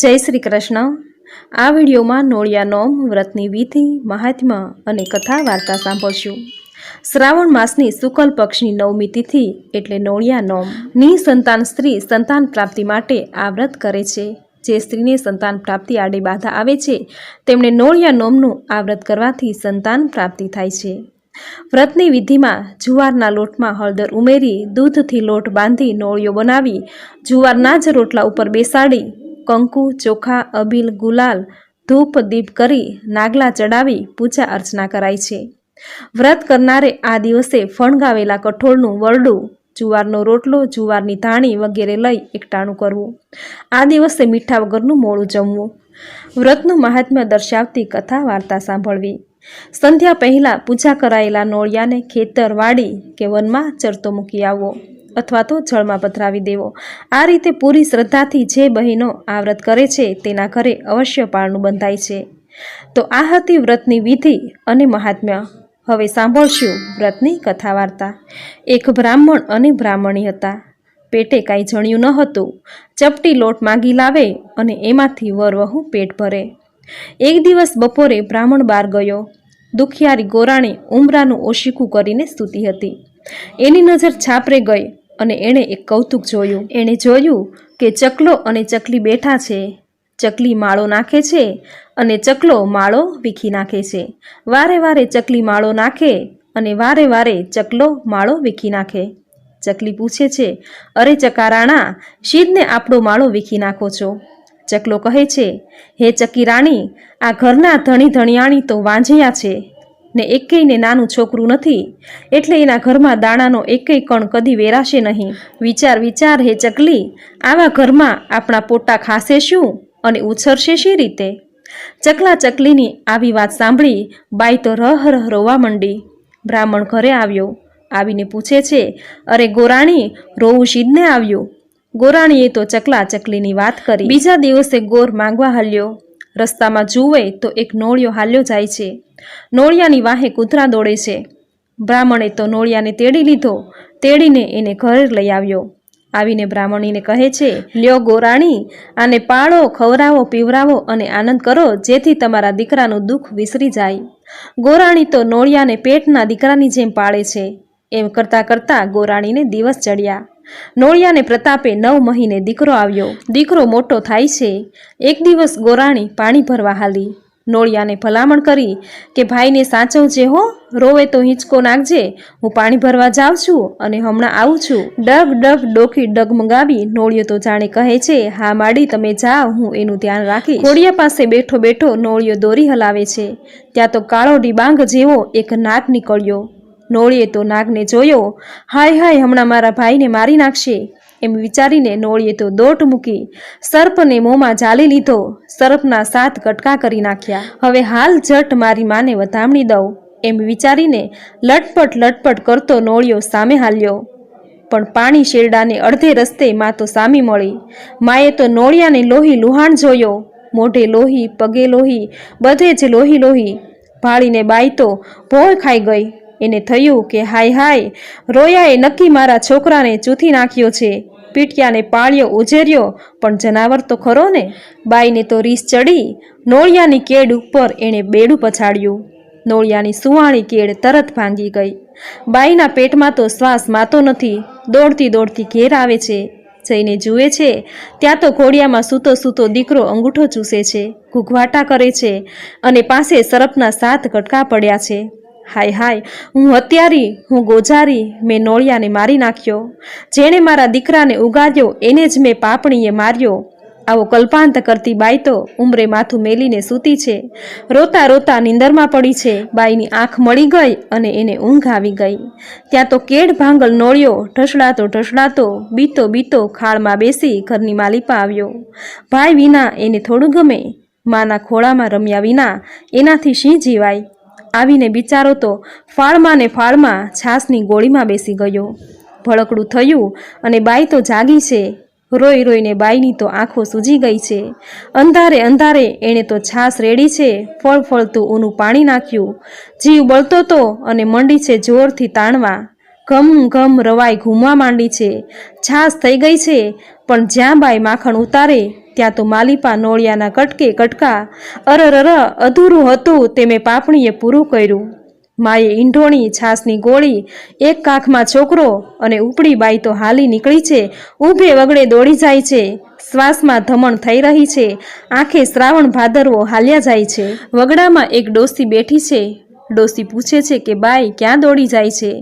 જય શ્રી કૃષ્ણ. આ વિડીયોમાં નોળિયા નોમ, વ્રતની વિધિ, મહાત્મ્ય અને કથા વાર્તા સાંભળશું. શ્રાવણ માસની શુકલ પક્ષની નવમી તિથિ એટલે નોળિયા નોમ. ની સંતાન સ્ત્રી સંતાન પ્રાપ્તિ માટે આ વ્રત કરે છે. જે સ્ત્રીને સંતાન પ્રાપ્તિ આડે બાધા આવે છે તેમણે નોળિયા નોમનું આ વ્રત કરવાથી સંતાન પ્રાપ્તિ થાય છે. વ્રતની વિધિમાં જુવારના લોટમાં હળદર ઉમેરી, દૂધથી લોટ બાંધી નોળિયો બનાવી, જુવારના જ રોટલા ઉપર બેસાડી કંકુ, ચોખા, અબીલ, ગુલાલ, ધૂપ, દીપ કરી નાગલા ચડાવી પૂજા અર્ચના કરાય છે. વ્રત કરનારે આ દિવસે ફણગાવેલા કઠોળનું વરડું, જુવારનો રોટલો, જુવારની ધાણી વગેરે લઈ એકટાણું કરવું. આ દિવસે મીઠા વગરનું મોડું જમવું. વ્રતનું મહાત્મ્ય દર્શાવતી કથા વાર્તા સાંભળવી. સંધ્યા પહેલાં પૂજા કરાયેલા નોળિયાને ખેતર વાડી કે વનમાં ચરતો મૂકી આવવો. અથવા તો જળમાં પધરાવી દેવો. આ રીતે પૂરી શ્રદ્ધાથી જે બહેનો આ વ્રત કરે છે, તેના ઘરે અવશ્ય પાળનું બંધાય છે. તો આ હતી વ્રતની વિધિ અને મહાત્મ્ય. હવે સાંભળશું વ્રતની કથા વાર્તા એક બ્રાહ્મણ અને બ્રાહ્મણી હતા. પેટે કાંઈ જણ્યું ન હતું. ચપટી લોટ માંગી લાવે અને એમાંથી વરવહુ પેટ ભરે. એક દિવસ બપોરે બ્રાહ્મણ બાર ગયો. દુખિયારી ગોરાણી ઉમરાનું ઓશીકું કરીને સૂતી હતી. એની નજર છાપરે ગઈ. અને એણે એક કૌતુક જોયું. એણે જોયું કે ચકલો અને ચકલી બેઠા છે. ચકલી માળો નાખે છે અને ચકલો માળો વીખી નાખે છે. વારે વારે ચકલી માળો નાખે અને વારે વારે ચકલો માળો વીખી નાખે. ચકલી પૂછે છે, અરે ચકારાણા, શીદને આપણો માળો વીખી નાખો છો? ચકલો કહે છે, હે ચકી રાણી, આ ઘરના ધણી ધણિયાણી તો વાંઝિયા છે. ને એકેયને નાનું છોકરું નથી, એટલે એના ઘરમાં દાણાનો એકેય કણ કદી વેરાશે નહીં. વિચાર વિચાર હે ચકલી, આવા ઘરમાં આપણા પોટા ખાશે શું અને ઉછરશે શી રીતે? ચકલા ચકલીની આવી વાત સાંભળી બાઈ તો રહ રહ રોવા માંડી. બ્રાહ્મણ ઘરે આવ્યો. આવીને પૂછે છે, અરે ગોરાણી, રોવું શીદને આવ્યું? ગોરાણીએ તો ચકલા ચકલીની વાત કરી. બીજા દિવસે ગોર માંગવા હાલ્યો. રસ્તામાં જુએ તો એક નોળિયો હાલ્યો જાય છે. નોળિયાની વાહે કૂતરા દોડે છે. બ્રાહ્મણે તો નોળિયાને તેડી લીધો. તેડીને એને ઘરે લઈ આવ્યો. આવીને બ્રાહ્મણીને કહે છે, લ્યો ગોરાણી, આને પાળો, ખવરાવો, પીવરાવો અને આનંદ કરો, જેથી તમારા દીકરાનું દુઃખ વિસરી જાય. ગોરાણી તો નોળિયાને પેટના દીકરાની જેમ પાળે છે. એમ કરતાં કરતાં ગોરાણીને દિવસ ચડ્યા. નોળિયાને પ્રતાપે નવ મહિને દીકરો આવ્યો. દીકરો મોટો થાય છે. એક દિવસ ગોરાણી પાણી ભરવા હાલી. નોળિયાને ભલામણ કરી કે, ભાઈને સાચવજે હો. રોવે તો હિંચકો નાખજે. હું પાણી ભરવા જાઉં છું અને હમણાં આવું છું. ડગ ડગ ડોકી ડગમગાવી નોળિયો તો જાણે કહે છે, હા, માડી, તમે જાઓ, હું એનું ધ્યાન રાખીશ. ઘોડિયા પાસે બેઠો બેઠો નોળિયો દોરી હલાવે છે. ત્યાં તો કાળો ડિબાંગ જેવો એક નાક નીકળ્યો. નોળીએ તો નાગને જોયો, હાય હાય, હમણાં મારા ભાઈને મારી નાખશે. એમ વિચારીને નોળીએ તો દોટ મૂકી સર્પને મોંમાં જાલી લીધો. સર્પના સાત કટકા કરી નાખ્યા. હવે હાલ જટ મારી માને વધામણી દઉં. એમ વિચારીને લટપટ લટપટ કરતો નોળિયો સામે હાલ્યો. પણ પાણી શેરડાને અડધે રસ્તે માં તો સામી મળી. માએ તો નોળિયાને લોહી લુહાણ જોયો. મોઢે લોહી, પગે લોહી, બધે જ લોહી લોહી. ભાળીને બાઈ તો ભોય ખાઈ ગઈ. એને થયું કે હાય હાય, રોયાએ નક્કી મારા છોકરાને ચૂથી નાખ્યો છે. પીટિયાને પાળ્યો, ઉજેર્યો, પણ જનાવર તો ખરો ને? બાઈને તો રીસ ચડી, નોળિયાની કેડ ઉપર એણે બેડું પછાડ્યું. નોળિયાની સુવાણી કેડ તરત ભાંગી ગઈ. બાઈના પેટમાં તો શ્વાસ માતો નથી, દોડતી દોડતી ઘેર આવે છે. જઈને જુએ છે, ત્યાં તો ઘોડિયામાં સૂતો સૂતો દીકરો અંગૂઠો ચૂસે છે, ઘૂઘવાટા કરે છે અને પાસે સરપના સાત કટકા પડ્યા છે. હાય હાય, હું હત્યારી હું ગોજારી મેં નોળિયાને મારી નાખ્યો. જેણે મારા દીકરાને ઉગાડ્યો એને જ મેં પાપણીએ માર્યો. આવો કલ્પાંત કરતી બાઈ તો ઉમરે માથું મેલીને સૂતી છે. રોતા રોતા નીંદરમાં પડી છે. બાઈની આંખ મળી ગઈ અને એને ઊંઘ આવી ગઈ. ત્યાં તો કેડ ભાંગલ નોળ્યો, ઢસડાતો ઢસડાતો, બીતો બીતો ખાળમાં બેસી ઘરની માલિપા આવ્યો. ભાઈ વિના એને થોડું ગમે. માના ખોળામાં રમ્યા વિના એનાથી સિંહ જીવાય? આવીને બિચારો તો ફાળમાં ને ફાળમાં છાસની ગોળીમાં બેસી ગયો. ભળકડું થયું અને બાઈ તો જાગી છે. રોઈ રોઈને બાઈની તો આંખો સૂજી ગઈ છે. અંધારે અંધારે એણે તો છાસ રેડી છે. ફળ ફળતું ઊનું પાણી નાખ્યું. જીવ બળતો તો અને મંડી છે જોરથી તાણવા. ઘમ ઘમ રવાઈ ઘૂમવા માંડી છે. છાસ થઈ ગઈ છે. પણ જ્યાં બાઈ માખણ ઉતારે, ત્યાં તો માલિપા નોળિયાના કટકે કટકા, અરરર અધૂરું હતું તે મેં પાપણીએ પૂરું કર્યું. માએ ઈંઢોણી છાસની ગોળી, એક કાખમાં છોકરો અને ઉપડી બાઈ તો હાલી નીકળી છે, ઊભે વગડે દોડી જાય છે, શ્વાસમાં ધમણ થઈ રહી છે, આંખે શ્રાવણ ભાદરવો હાલ્યા જાય છે. વગડામાં એક ડોસી બેઠી છે, ડોસી પૂછે છે કે, બાઈ, ક્યાં દોડી જાય છે?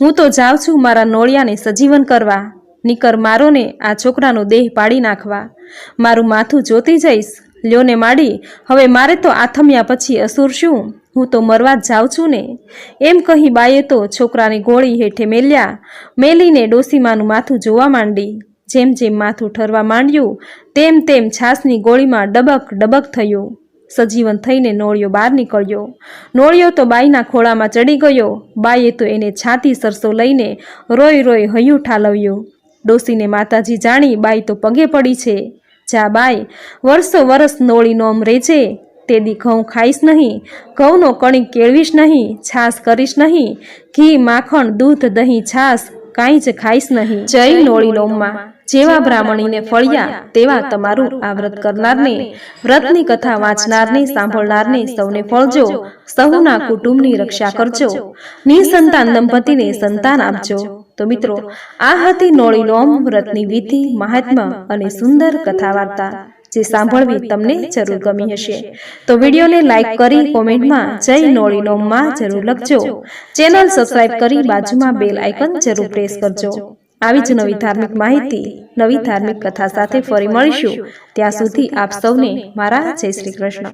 હું તો જાઉં છું મારા નોળિયાને સજીવન કરવા. નીકર મારો ને આ છોકરાનો દેહ પાડી નાખવા. મારું માથું જોતી જઈશ. લ્યોને માડી, હવે મારે તો આથમ્યા પછી અસુર શું? હું તો મરવા જ જાઉં છું ને. એમ કહી બાઈએ તો છોકરાની ગોળી હેઠે મેલ્યા. મેલીને ડોસીમાનું માથું જોવા માંડી. જેમ જેમ માથું ઠરવા માંડ્યું, તેમ તેમ છાસની ગોળીમાં ડબક ડબક થયું. સજીવન થઈને નોળિયો બહાર નીકળ્યો. નોળિયો તો બાઈના ખોળામાં ચડી ગયો. બાઈએ તો એને છાતી સરસો લઈને રોય રોય હૈયું ઠાલવ્યું. ડોસીને માતાજી જાણી બાઈ તો પગે પડી છે. જા બાઈ વર્ષો વરસ નોળી નોમ રેજે તે દી ઘઉં ખાઈશ નહીં ઘઉંનો કણિક કેળવીશ નહીં છાશ કરીશ નહીં ઘી માખણ દૂધ દહીં છાશ કાંઈ જ ખાઈશ નહીં. જય નોળી નોમમાં. જેવા બ્રાહ્મણીને ફળ્યા તેવા તમારું આ વ્રત કરનારને વ્રતની કથા વાંચનારને સાંભળનારને સૌને ફળજો. સૌના કુટુંબની રક્ષા કરજો. નિસંતાન દંપતીને સંતાન આપજો. તો મિત્રો આ હતી નોળી નોમ વ્રતની વિધિ મહાત્મા અને સુંદર કથા વાર્તા જે સાંભળવી તમને જરૂર ગમી હશે. તો વિડીયોને લાઈક કરી કોમેન્ટમાં જય નોળી નોમમાં જરૂર લખજો. ચેનલ સબસ્ક્રાઇબ કરી બાજુમાં બેલ આઇકન જરૂર પ્રેસ કરજો. આવી જ નવી ધાર્મિક માહિતી નવી ધાર્મિક કથા સાથે ફરી મળીશું. ત્યાં સુધી આપ સૌને મારા જય શ્રી કૃષ્ણ.